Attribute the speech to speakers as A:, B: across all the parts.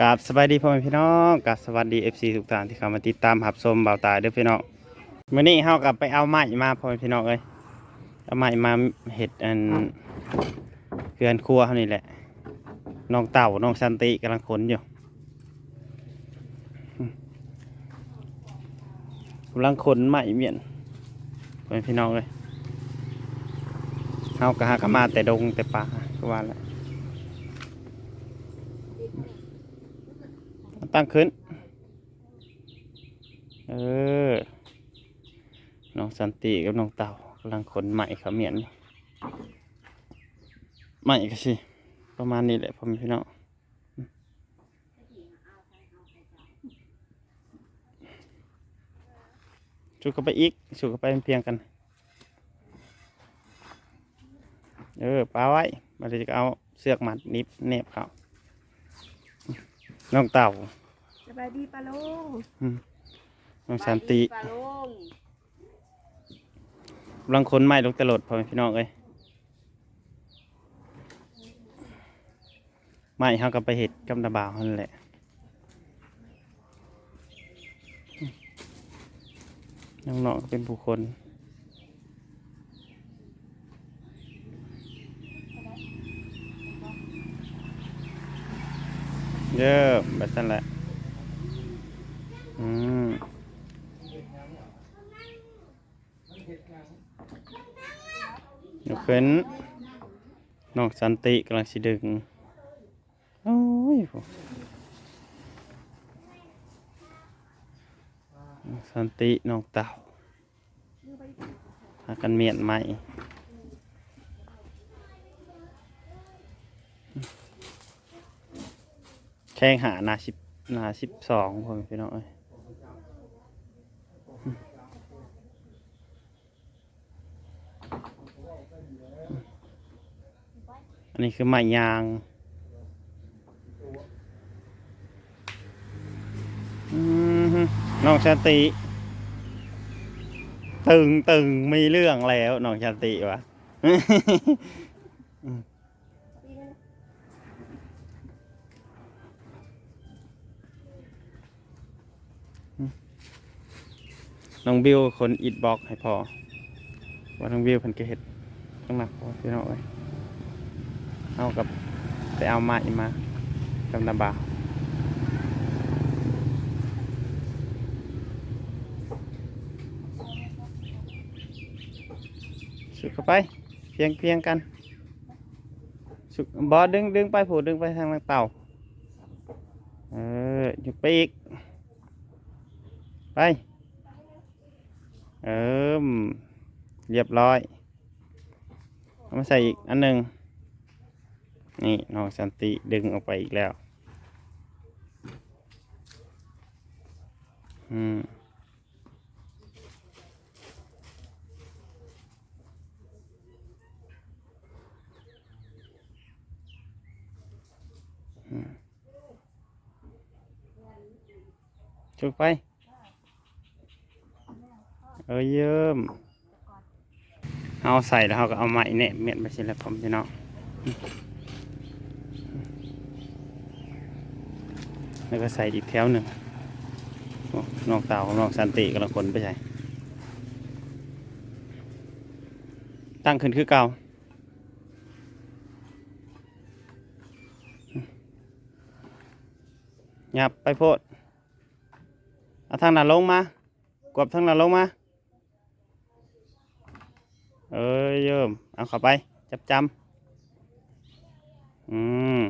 A: กับสบายดีพ่อแม่พี่น้องกับสวัสดี FC ทุกท่านที่เข้ามาติดตามหับชมเบาตายเด้อพี่น้องมื้อนี้เฮากลับไปเอาไม้มาพ่อแม่พี่น้องเอ้ยเอาไม้มาเฮ็ดอันเฮือนครัวเฮานี่แหละน้องเต่าน้องสันติกำลังขนอยู่กำลังขนไม้เมียนพ่อแม่พี่น้องเอ้ยเฮาก็หากมาแต่ดงแต่ป่าก็ว่าแล้ว ตั้งขึ้น เออ น้องสันติกับน้องเต่ากำลังขนใหม่ขมียนใหม่ก็สิประมาณนี้แหละพ่อแม่พี่น้องชุดเข้าไปอีกชุดเข้าไปเพียงกัน เออปลาไว้มาเลยจะเอาเสือกมัดนิบเนบเขาน้องเต่า
B: บายดีปะลุง
A: น้องสันติ
B: ปะลุง
A: กำลังค้นไม้ลงตลดพ่อแม่พี่น้องเอ้ยไม้เขาก็ไปเห็ดกับนาบ่าวนั่นแหละน้องๆก็เป็นผู้คนเยอะแบบนั้นแหละอืม ยก ขึ้นน้องสันติกำลังสิดึง โอ้ยสันติน้องเต่าพากันเมียนใหม่แข่งหานาสิบนาสิบสองพ่อแม่พี่น้องเอ้ย นนี้คือไม้ยางน้องชาติ ตึงตึงมีเรื่องแล้วน้องชาติวะน้องบิวคนอิดบล็อกให้พอว่าน้องบิวเพิ่นก็เฮ็ดต้องหนักพอพี่น้องเอ้ย เอากับไปเอาไม้มากับนาบาสุดเข้าไปเพียงเพียงกันสุดบอดึงดึงไปผูดึงไปทางเต่าเออหยุดไปอีก ไป เออเรียบร้อย เอามาใส่อีกอันหนึ่ง นี่น้องสันติดึงออกไปอีกแล้ว อืมจุกไปเออเยิ่มเอาใส่แล้วเขาก็เอาไม้เนี่ยเม็ดไปสิแล้วผมพี่น้อง แล้วก็ใส่อีกแถวหนึ่งน้องเต่ากับน้องสันติกำลังคนไปใส่ตั้งขึ้นคือเก่าหยับไปโพดเอาทางหน้าลงมากวบทางหน้าลงมาเอ้ยเยิ่มเอาเข้าไป จับจำอืม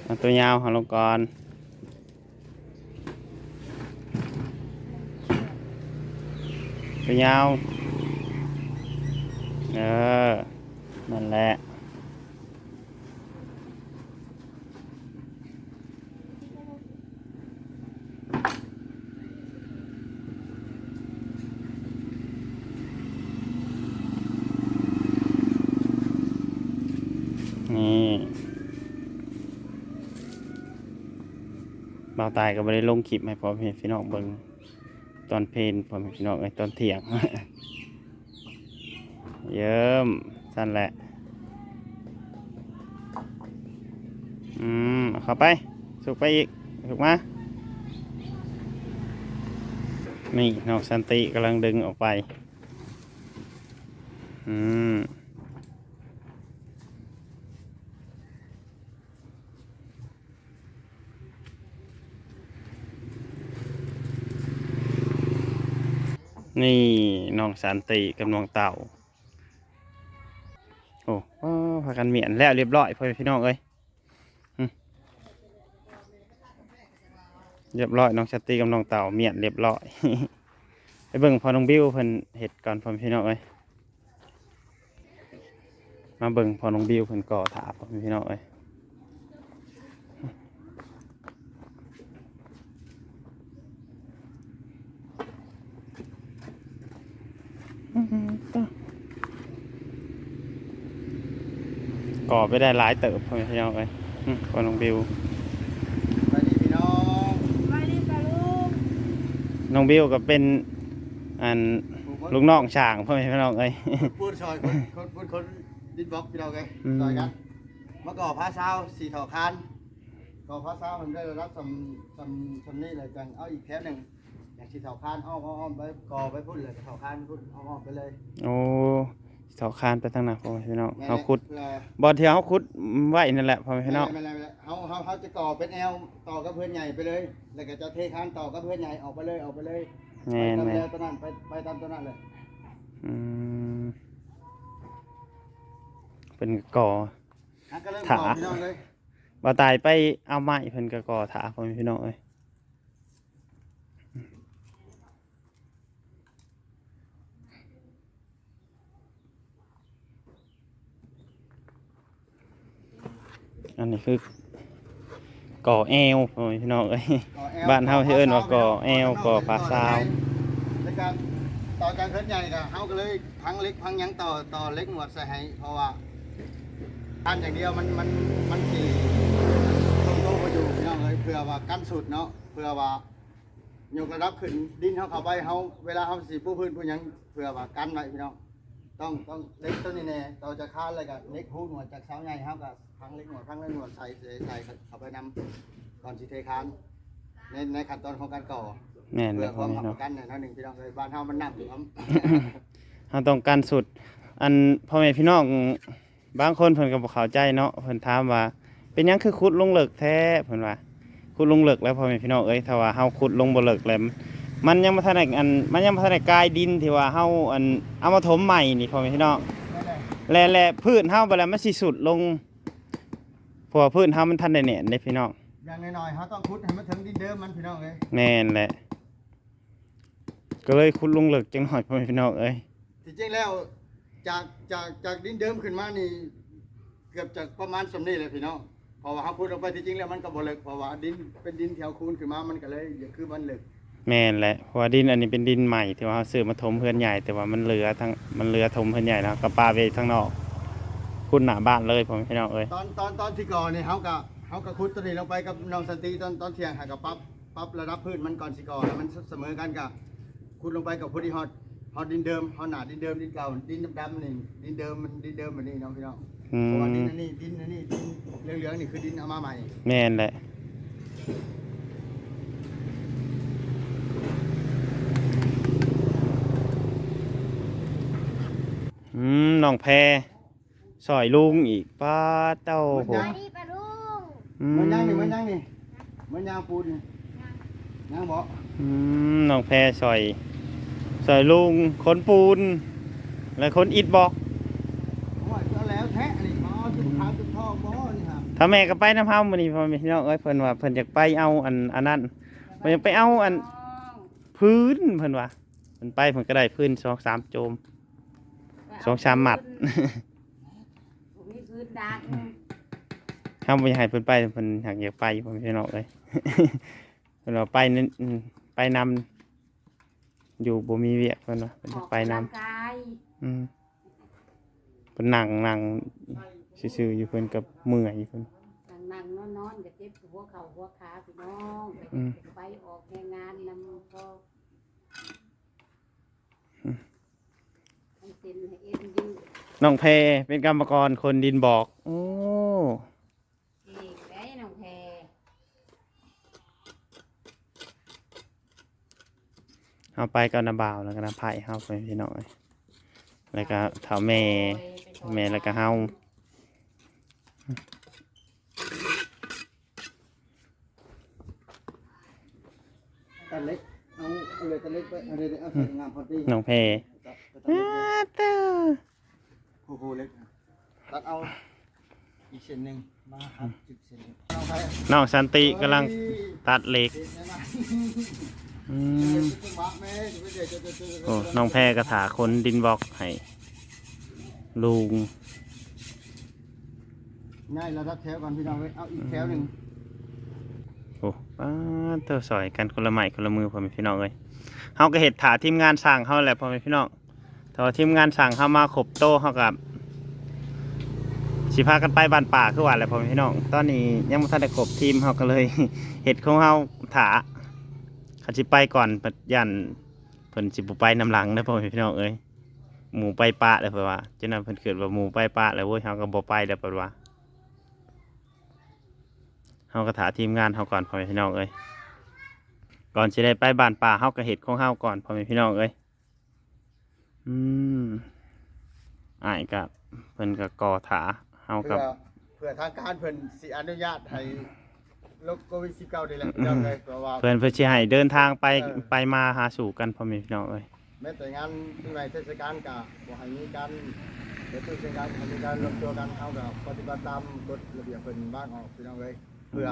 A: เอา ตัวยาวหาลงก่อนตัวยาว เออ นั่นแหละ บ่าวตายก็ไม่ได้ลงคลิปให้พ่อแม่พี่น้องเบิ่งตอนเพลนพ่อแม่พี่น้องไอ้ตอนเที่ยง เยิ้มสั่นแหละ อืมเอาเข้าไป สุกไปอีก สุกมา นี่น้องสันติกำลังดึงออกไป อืม นี่น้องสันติกับน้องเต่า โอ้อ้อพากันเมียนแล้วเรียบร้อยพ่อพี่น้องเอ้ยเรียบร้อยน้องสันติกับน้องเต่าเมียนเรียบร้อยไปเบิ่งพอน้องบิวเพิ่นเห็ดก่อนพ่อพี่น้องเอ้ยมาเบิ่งพอน้องบิวเพิ่นก่อถาพ่อพี่น้องเอ้ย ก่อไปได้หลายเติบพ่อแม่พี่น้องเอ้ยอืมพอน้องบิว
C: สวัสดีพี่น้อง
B: สบายดีปะลุง
A: น้องบิวก็เป็นอันลูกน้องช่างพ่อแม่พี่น้องเอ้ย
C: พูดซอยคนคนคนคนดินบล็อกพี่น้องไง
A: อืม
C: ซอยกันมาก่อพระเช้าสี่ถอคานก่อพระเช้ามันได้รับสำสำสำนี่เลยจังเอาอีกแถวหนึ่ง อย่างสี่ถอคานอ้อมอ้อมอ้อมไปก่อไปพุ่นเลยถอคานพุ่นอ้อมอ้อมไปเลย
A: โอ้เสาคานไปทางหน้าพ่อแม่พี่น้อง
C: แม่
A: เขาขุด
C: พื่อบ
A: อลที่เขาขุดไว้นั่นแหละพ่อแม่พี่น้อง
C: ไม่ไม่ไม่ไม่เขาเขาเขาจะก่อเป็นแอลต่อกับเพื่อนใหญ่ไปเลย แล้วก็จะเทคานต่อกับเพื่อนใหญ่ออกไปเลยออกไปเลย
A: แม่
C: ไป
A: น
C: ตาม
A: แม่
C: แน
A: น
C: วตัวนั้นไปไปตามตัวนั้นเลย
A: อืมเป็นก่อ
C: อะก็เริ่ม
A: ถา
C: ก่อพี่น้องเลย
A: บ่ตายไปเอาไม้เพิ่นก็ก่อถาพ่อแม่พี่น้องเอ้ย อันนี้คือก่อแอวพ่อแม่พี่น้องเอ้ย
C: ก่อแอล
A: บ้านเฮาที่เอิ้นว่าก่อแอลก่อผาซาว
C: ในการต่อการเคลื่อนใหญ่ก็เฮาก็เลยพังเล็กพังหยังต่อต่อเล็กหมวดใส่ให้เพราะว่าอันอย่างเดียวมันมันมันสี่ตรงโตก็อยู่พี่น้องเลยเพื่อว่ากั้นสุดเนาะเพื่อว่ายกระดับขึ้นดินเฮาเข้าไปเฮาเวลาเฮาสิปูพื้นปูหยังเพื่อว่ากันไว้พี่น้อง ต้องต้องเล็กต้นนี้แน่ต่อจากคานเลยก็เล็กหูหนวดจากเสาใหญ่เฮาก็พังเล็กหนวดพังเล็กหนวดใส่ใส่ใส่เข้าไปนำก่อนสิเทคานในในขั้นตอนของการก่อ
A: แม่น
C: เพื่
A: เล
C: อยค
A: พ่อ
C: วาม
A: แม่
C: หั
A: พี่น้อง
C: กกันเนี่ยนะหนึ่งพี่น้องเลยบ้านเฮามันน้ำอยู่ครับ
A: เฮาต้องการสุด อันพ่อแม่พี่น้องบางคนเพิ่นก็บ่เข้าใจเนาะเพิ่นถามว่า เป็นหยังคือขุดลงเลิกแท้เพิ่นว่าขุดลงเลิกแล้วพ่อแม่พี่น้องเอ้ยถ้าว่าเฮาขุดลงบ่เลิกแล้ว มันยังบ่ทันได้อันมันยังบ่ทันได้กลายดินที่ว่าเฮาอันเอามาถมใหม่นี่พ่อแม่พี่น้องและและพืชเฮาบ่แล้วมันสิสุดลงเพราะว่าพืชเฮามันทันได้แน่นเด้พี่น้อง
C: อย่างน้อยๆเขาต้องขุดให้มันถึงดินเดิมมันพี่น้องเลย
A: แม่นแหละก็เลยขุดลงเลิกจังหน่อยพ่อแม่พี่น้องเอ้ย
C: ที่จริงแล้วจากจากจากดินเดิมขึ้นมานี่เกือบจะประมาณสำนี้เลยพี่น้องเพราะว่าเขาขุดลงไปที่จริงแล้วมันก็บ่เลิกเพราะว่าดินเป็นดินแถวคูนขึ้นมามันก็เลยอย่าคือมันเลิก
A: แม่นแหละเพราะว่าดินอันนี้เป็นดินใหม่ที่ว่าเราซื้อมาถมเพื่อนใหญ่ แต่ว่ามันเหลือทั้งมันเหลือถมเพื่อนใหญ่แล้วก็ปาไปทั้งนอกคุณหน้าบ้านเลยผมพี่น้องเอ้ย
C: ตอนตอนตอนที่ก่อนี่เขาก็เขาก็ขุดตัวนี้ลงไปกับน้องสันติตอนตอนเที่ยงหากับปั๊บปั๊บระดับพื้นมันก่อนสิก่อแล้วมันเสมอกันกับขุดลงไปกับพอดีฮอตฮอตดินเดิมฮอตหนาดินเดิมดินเก่าดินดำๆนี่ดินเดิมมันดินเดิมแบบนี้น้องพี่น้อง
A: อื
C: เพราะว่าดิน
A: ม
C: อันนี้ดินอันนี้ดินเหลืองๆนี่คือดินเอามาใหม่
A: แม่นแหละอืม น้องแพรสอยลุงอีกป้าเต้าผ
B: ส
A: ม
B: บายดีปะลุง
A: อื
C: มันย่างนี่มันย่างนี่มันย่างปูนนี่ย่างบ่
A: อืมน้องแพรสอยสอยลุงคนปูน และคนอิดบอก
C: โอ้ยก็แล้วแท้นี่อ๋อจุดขาวจุดทองบ่นี่ครับ
A: ถ้าแม่ก็ไปน้ำเฮามื้อนี้พ่อแม่พี่น้องเอ้ยเพิ่นว่าเพิ่นอยากไปเอาอันอันนั้นเพิ่นอยากไปเอาอัน พื้นเพิ่นว่าเพิ่นไปเพิ่นก็ได้พื้นสองสามโจม สองสามหมัด
B: มีพื้นดัก
A: เฮาบ่อยากให้เพิ่นไปเพิ่นอยากอยากไปพ่อแม่พี่น้องเอ้ยเพิ่นว่าไปนั่นอืมไปนำอยู่บ่มีเวียกเพิ่นว่าเพิ่นอยากไปนำ
B: กาย
A: อืมเพิ่นนั่งนั่งซื่อๆอยู่เพิ่นกับเมื่อยเพิ่น
B: นั่งนั่งนอนนอนกับเจ็บหัวเข่าหัวขาพี่น้อง
A: อืม
B: ไปออกแรงงานนำพอ เซ็นให้เอ็นยืด
A: น้องแพรเป็นกรรมกรคนดินบอก โอ้
B: เองได้น้องแพร
A: เอาไปกับนาบ่าวแล้วก็นาไผ่เฮาไปพี่น้องเอ้ยแล้วก็เฒ่าแม่แม่แล้วก็เฮา
C: ตัดเล็กเอาเอาเลยตัดเล็กไปเอาเลยเอาใส่งามพอดี
A: น้องแพร
C: ตัดตัด
A: อ้า
C: เล็ก
A: เต้อ
C: โคโคเล็กตัดเอาอีกเส้นหนึ่งมาครับจุดเส้นหนึ่งเอาไป
A: น้องสันติกำลังตัดเหล็ก
C: เส้นไหนมา
A: อื
C: เส้น
A: ม
C: จังหวะแม่จะไปเดี๋ยวจะจะจะจะ
A: โอ้น้องแพรกระถาคนดินบอกให้ลุง
C: ง่ายเราทัดแถวก่อนพี่น้องเว้ยเอาอีกแถวหนึ่ง
A: โอ้ป้าเตอสอยกันคนละไม้คนละมือพ่อแม่พี่น้องเลยเฮาก็เห็ดถาทีมงานสั่งเฮาแหละพ่อแม่พี่น้อง แต่ว่าทีมงานสั่งเฮามาขบโต้เฮากับสิพากันไปบ้านป่าคือว่าแหละพ่อแม่พี่น้อง ตอนนี้ยังบ่ทันได้ครบทีมเฮาก็เลยเห็ดของเฮาถาเขาสิไปก่อนปัดยันเพิ่นสิบ่ไปนำหลังเด้อพ่อแม่พี่น้องเอ้ยหมูไปป่าเด้อเพิ่นว่าจังนั้นเพิ่นเกิดว่าหมูไปป่าแล้วเว้ยเฮาก็บ่ไปเด้อเพิ่นว่าเฮาก็ถาทีมงานเฮาก่อนพ่อแม่พี่น้องเอ้ยก่อนสิได้ไปบ้านป่าเฮาก็เฮ็ดของเฮาก่อนพ่อแม่พี่น้องเอ้ย อืมอ้ายกับเพิ่นก็ก่อถาเฮา
C: เพื่
A: กั
C: อบเพื่อทางการเพิ่นสิอนุญาตให้โรคโควิด19นี่แหละพี่น้องเลยเพราะว่า
A: เพิ่นเพิ่นสิให้เดินทางไป
C: เออ
A: ไปมาหาสู่กันพ่อแม่พี่น้องเอ้ย
C: แม้แต่งานปีใหม่เทศกาลก็บ่ให้มีการเดี๋ยวเทศกาลให้มีการรวมตัวกันเฮาก็ปฏิบัติตามกฎระเบียบเพิ่นบ้างออกพี่น้องเลยเพื่อ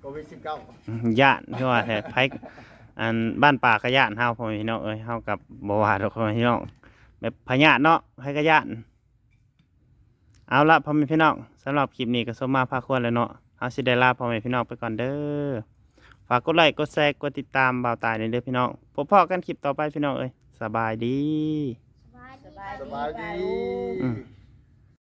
C: โควิด19
A: อืมย่านคือว่าแท้ไผอันบ้านป่าก็ย่านเฮาพ่อแม่พี่น้องเอ้ยเฮากับบ่ว่าดอกพ่อแม่พี่น้อง แบบพญาติเนาะไผก็ย่านเอาละพ่อแม่พี่น้องสำหรับคลิปนี้ก็สมมาพาควรแล้วเนาะเฮาสิได้ลาพ่อแม่พี่น้องไปก่อนเด้อฝากกดไลค์กดแชร์กดติดตามบ่าวตายในเด้อพี่น้องพบพอกันคลิปต่อไปพี่น้องเอ้ยสบายดี
B: สบาย
C: สบายดี
A: อืม
B: ส